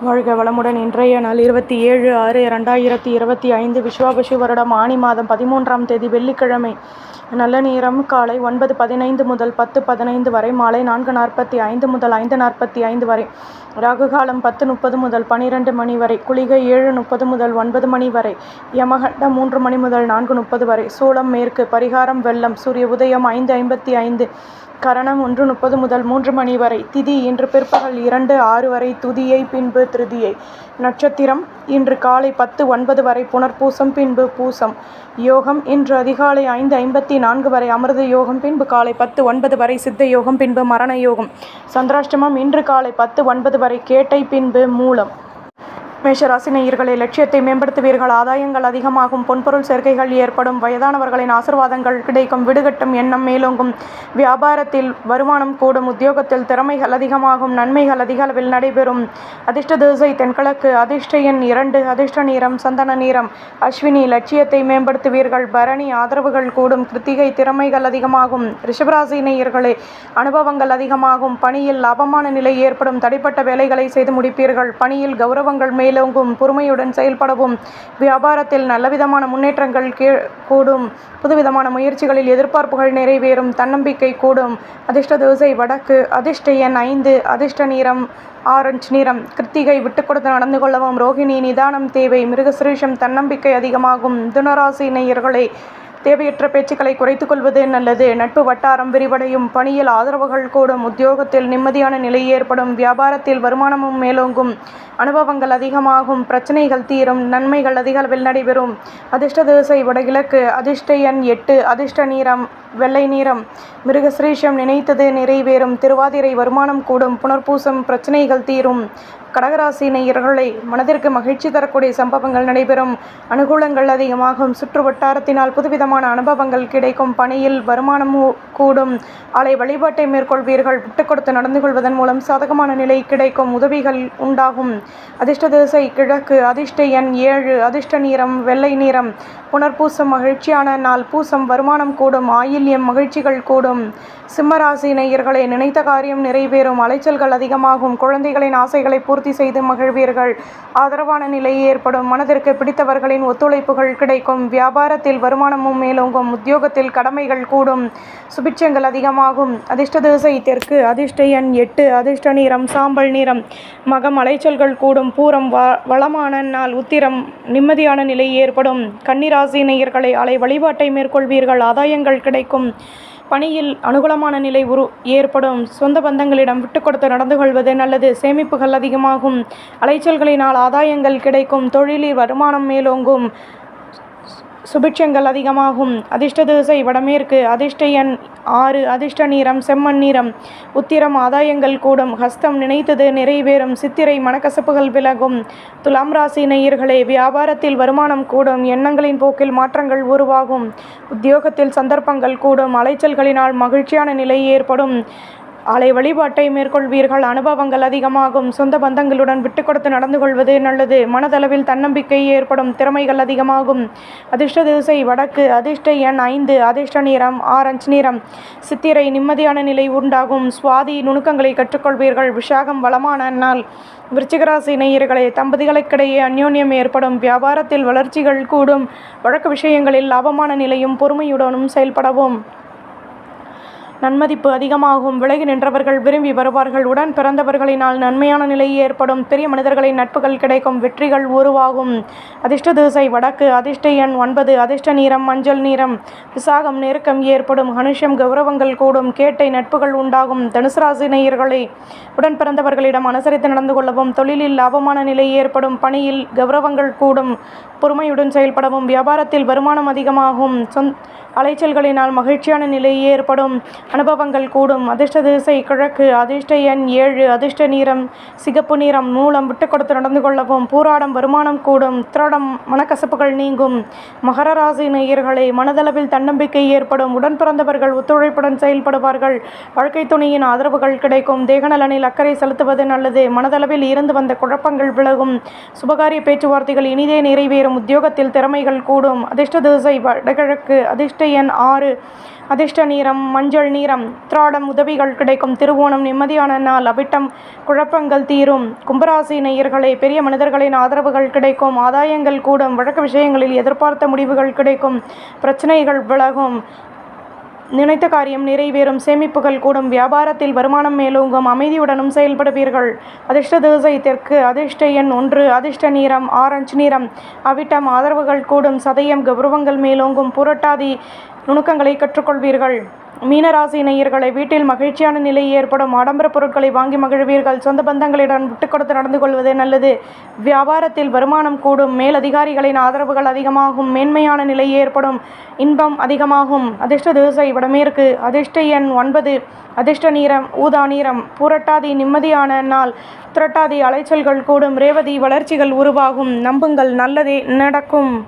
வாழ்க வளமுடன். இன்றைய நாள் இருபத்தி ஏழு ஆறு இரண்டாயிரத்தி இருபத்தி ஐந்து விஸ்வாபசு வருடம். ஆனி மாதம் பதிமூன்றாம் தேதி வெள்ளிக்கிழமை. நல்ல நேரம். காலை ஒன்பது பதினைந்து முதல் பத்து பதினைந்து வரை மாலை நான்கு நாற்பத்தி ஐந்து முதல் ஐந்து நாற்பத்தி ஐந்து வரை ராகு காலம் பத்து முப்பது முதல் பனிரெண்டு மணி வரை குளிகை ஏழு முப்பது முதல் ஒன்பது மணி வரை யமகண்டம் மூன்று மணி முதல் நான்கு முப்பது வரை சூளம் மேற்கு பரிகாரம் வெள்ளம் சூரிய உதயம் ஐந்து ஐம்பத்தி ஐந்து கரணம் ஒன்று முப்பது முதல் மூன்று மணி வரை திதி இன்று பிற்பகல் இரண்டு ஆறு வரை துதியை பின்பு திருதியை நட்சத்திரம் இன்று காலை பத்து ஒன்பது வரை புனர்பூசம் பின்பு பூசம் யோகம் இன்று அதிகாலை ஐந்து ஐம்பத்தி நான்கு வரை அமிர்த யோகம் பின்பு காலை பத்து ஒன்பது வரை சித்த யோகம் பின்பு மரண யோகம் சந்திராஷ்டமம் இன்று காலை பத்து ஒன்பது வரை கேட்டை பின்பு மூலம். மேஷராசி நேயர்களே லட்சியத்தை மேம்படுத்துவீர்கள். ஆதாயங்கள் அதிகமாகும். பொன்பொருள் சேர்க்கைகள் ஏற்படும். வயதானவர்களின் ஆசிர்வாதங்கள் கிடைக்கும். விடுகட்டும் எண்ணம் மேலோங்கும். வியாபாரத்தில் வருமானம் கூடும். உத்தியோகத்தில் திறமைகள் அதிகமாகும். நன்மைகள் அதிக அளவில் நடைபெறும். அதிர்ஷ்ட திசை தென்கிழக்கு. அதிர்ஷ்ட எண் இரண்டு. அதிர்ஷ்ட நீரம் சந்தன நிறம். அஸ்வினி லட்சியத்தை மேம்படுத்துவீர்கள். பரணி ஆதரவுகள் கூடும். கிருத்திகை திறமைகள் அதிகமாகும். ரிஷபராசி நேயர்களே அனுபவங்கள் அதிகமாகும். பணியில் லாபமான நிலை ஏற்படும். தடைப்பட்ட வேலைகளை செய்து முடிப்பீர்கள். பணியில் கௌரவங்கள் மேல் மேலோங்கும் பொறுமையுடன் செயல்படவும் வியாபாரத்தில் நல்லவிதமான முன்னேற்றங்கள் கீ கூடும். புதுவிதமான முயற்சிகளில் எதிர்பார்ப்புகள் நிறைவேறும் தன்னம்பிக்கை கூடும். அதிர்ஷ்ட தோசை வடக்கு அதிர்ஷ்ட எண் ஐந்து அதிர்ஷ்ட நிறம் ஆரஞ்சு நிறம். கிருத்திகை விட்டு கொடுத்து நடந்து கொள்ளவும் ரோகிணி நிதானம் தேவை மிருகசிரீஷம் தன்னம்பிக்கை அதிகமாகும். துனராசி நேயர்களை தேவையற்ற பேச்சுக்களை குறைத்துக் கொள்வதே நல்லது. நட்பு வட்டாரம் விரிவடையும் பணியில் ஆதரவுகள் கூடும். உத்தியோகத்தில் நிம்மதியான நிலை ஏற்படும். வியாபாரத்தில் வருமானமும் மேலோங்கும். அனுபவங்கள் அதிகமாகும். பிரச்சனைகள் தீரும். நன்மைகள் அதிக அளவில் நடைபெறும். அதிர்ஷ்ட திசை வடகிழக்கு. அதிர்ஷ்ட எண் எட்டு. அதிர்ஷ்ட நீரம் வெள்ளை நீரம் மிருகசிரேஷம் நினைத்தது நிறைவேறும். திருவாதிரை வருமானம் கூடும். புனர்பூசம் பிரச்சனைகள் தீரும். கடகராசி நேயர்களை மனதிற்கு மகிழ்ச்சி தரக்கூடிய சம்பவங்கள் நடைபெறும். அனுகூலங்கள் அதிகமாகும். சுற்று வட்டாரத்தினால் புதுவிதமான அனுபவங்கள் கிடைக்கும். பணியில் வருமானம் கூடும். ஆலை வழிபாட்டை மேற்கொள்வீர்கள். விட்டு கொடுத்து நடந்து கொள்வதன் மூலம் சாதகமான நிலை கிடைக்கும். உதவிகள் உண்டாகும். அதிர்ஷ்ட திசை கிழக்கு. அதிர்ஷ்ட எண் ஏழு. அதிர்ஷ்ட நீரம் வெள்ளை நீரம் புனர்பூசம் மகிழ்ச்சியான நாள். பூசம் வருமானம் கூடும். ஆயில் ஆயில்யம் மகிழ்ச்சிகள் கூடும். சிம்மராசி நேயர்களை நினைத்த காரியம் நிறைவேறும். அலைச்சல்கள் அதிகமாகும். குழந்தைகளின் ஆசைகளை பூர்த்தி செய்து மகிழ்வீர்கள். ஆதரவான நிலை ஏற்படும். மனதிற்கு பிடித்தவர்களின் ஒத்துழைப்புகள் கிடைக்கும். வியாபாரத்தில் வருமானமும் மேலோங்கும். உத்தியோகத்தில் கடமைகள் கூடும். சுபிட்சங்கள் அதிகமாகும். அதிர்ஷ்ட திசை தெற்கு அதிர்ஷ்ட எண் எட்டு அதிர்ஷ்ட நிறம் சாம்பல் நிறம். மகம் அலைச்சல்கள் கூடும். பூரம் வளமான நாள் உத்திரம் நிம்மதியான நிலை ஏற்படும். கன்னிராசி நேயர்களை அலை வழிபாட்டை மேற்கொள்வீர்கள். ஆதாயங்கள் கிடைக்கும். பணியில் அனுகூலமான நிலை உரு ஏற்படும். சொந்த பந்தங்களிடம் விட்டு கொடுத்து நடந்து கொள்வது நல்லது. சேமிப்புகள் அதிகமாகும். அலைச்சல்களினால் ஆதாயங்கள் கிடைக்கும். தொழிலில் வருமானம் மேலோங்கும். சுபிட்சங்கள் அதிகமாகும். அதிர்ஷ்ட திசை வடமேற்கு அதிர்ஷ்ட எண் ஆறு அதிர்ஷ்ட நீரம் செம்மண் நீரம் உத்திரம் ஆதாயங்கள் கூடும். ஹஸ்தம் நினைத்தது நிறைவேறும் சித்திரை மனக்கசப்புகள் விலகும். துலாம் ராசி நேயர்களே வியாபாரத்தில் வருமானம் கூடும் எண்ணங்களின் போக்கில் மாற்றங்கள் உருவாகும். உத்தியோகத்தில் சந்தர்ப்பங்கள் கூடும் அலைச்சல்களினால் மகிழ்ச்சியான நிலை ஏற்படும். ஆலை வழிபாட்டை மேற்கொள்வீர்கள். அனுபவங்கள் அதிகமாகும். சொந்த பந்தங்களுடன் விட்டு கொடுத்து நடந்து கொள்வது நல்லது. மனதளவில் தன்னம்பிக்கை ஏற்படும். திறமைகள் அதிகமாகும். அதிர்ஷ்ட திசை வடக்கு. அதிர்ஷ்ட எண் ஐந்து. அதிர்ஷ்ட நிறம் ஆரஞ்சு நிறம். சித்திரை நிம்மதியான நிலை உண்டாகும். சுவாதி நுணுக்கங்களை கற்றுக்கொள்வீர்கள். விஷாகம் வளமான நாள். விருச்சிகராசி நேயர்களே தம்பதிகளுக்கிடையே அந்யோன்யம் ஏற்படும். வியாபாரத்தில் வளர்ச்சிகள் கூடும். வழக்கு விஷயங்களில் லாபமான நிலையும் பொறுமையுடனும் செயல்படவும். நன்மதிப்பு அதிகமாகும். விலகி நின்றவர்கள் விரும்பி வருவார்கள். உடன் பிறந்தவர்களினால் நன்மையான நிலை ஏற்படும். பெரிய மனிதர்களின் நட்புகள் கிடைக்கும். வெற்றிகள் உருவாகும். அதிர்ஷ்ட திசை வடக்கு. அதிர்ஷ்ட எண் ஒன்பது. அதிர்ஷ்ட நீரம் மஞ்சள் நீரம் விசாகம் நெருக்கம் ஏற்படும். ஹனுஷம் கௌரவங்கள் கூடும். கேட்டை நட்புகள் உண்டாகும். தனுசு ராசி நேயர்களை உடன் பிறந்தவர்களிடம் அனுசரித்து நடந்து கொள்ளவும் தொழிலில் லாபமான நிலை ஏற்படும். பணியில் கௌரவங்கள் கூடும். பொறுமையுடன் செயல்படவும். வியாபாரத்தில் வருமானம் அதிகமாகும். சொந் அலைச்சல்களினால் மகிழ்ச்சியான நிலை ஏற்படும். அனுபவங்கள் கூடும். அதிர்ஷ்ட திசை கிழக்கு அதிர்ஷ்ட எண் ஏழு அதிர்ஷ்ட நிறம் சிகப்பு நிறம் மூலம் விட்டு கொடுத்து நடந்து கொள்ளவும் பூராடம் வருமானம் கூடும். உத்திராடம் மனக்கசப்புகள் நீங்கும். மகர ராசி நேயர்களை மனதளவில் தன்னம்பிக்கை ஏற்படும். உடன் பிறந்தவர்கள் ஒத்துழைப்புடன் செயல்படுவார்கள். வாழ்க்கை துணையின் ஆதரவுகள் கிடைக்கும். தேகநலனில் அக்கறை செலுத்துவது நல்லது. மனதளவில் இருந்து வந்த குழப்பங்கள் விலகும். சுபகாரிய பேச்சுவார்த்தைகள் இனிதே நிறைவேறும். உத்தியோகத்தில் திறமைகள் கூடும். அதிர்ஷ்ட திசை வடகிழக்கு அதிர்ஷ்ட எண் ஆறு. அதிர்ஷ்ட நீரம் மஞ்சள் நீரம் திராடம் உதவிகள் கிடைக்கும். திருவோணம் நிம்மதியான நாள் அவிட்டம் குழப்பங்கள் தீரும். கும்பராசி நேயர்களே பெரிய மனிதர்களின் ஆதரவுகள் கிடைக்கும். ஆதாயங்கள் கூடும். வழக்கு விஷயங்களில் எதிர்பார்த்த முடிவுகள் கிடைக்கும். பிரச்சனைகள் விலகும். நினைத்த காரியம் நிறைவேறும். சேமிப்புகள் கூடும். வியாபாரத்தில் வருமானம் மேலோங்கும். அமைதியுடனும் செயல்படுவீர்கள். அதிர்ஷ்ட திசை தெற்கு. அதிர்ஷ்ட எண் ஒன்று. அதிர்ஷ்ட நிறம் ஆரஞ்சு நிறம். அவிட்டம் ஆதரவுகள் கூடும். சதயம் கௌரவங்கள் மேலோங்கும். புரட்டாதி நுணுக்கங்களை கற்றுக்கொள்வீர்கள். மீனராசி நேயர்களை வீட்டில் மகிழ்ச்சியான நிலை ஏற்படும். ஆடம்பர பொருட்களை வாங்கி மகிழ்வீர்கள். சொந்த பந்தங்களிடம் விட்டு கொடுத்து நடந்து கொள்வது நல்லது. வியாபாரத்தில் வருமானம் கூடும். மேல் அதிகாரிகளின் ஆதரவுகள் அதிகமாகும். மேன்மையான நிலை ஏற்படும். இன்பம் அதிகமாகும். அதிர்ஷ்ட திசை வடமேற்கு. அதிர்ஷ்ட எண் ஒன்பது. அதிர்ஷ்ட நீரம் ஊதா நீரம் புரட்டாதி நிம்மதியான நாள். புரட்டாதி அலைச்சல்கள் கூடும். ரேவதி வளர்ச்சிகள் உருவாகும். நம்புங்கள். நல்லதே நடக்கும்.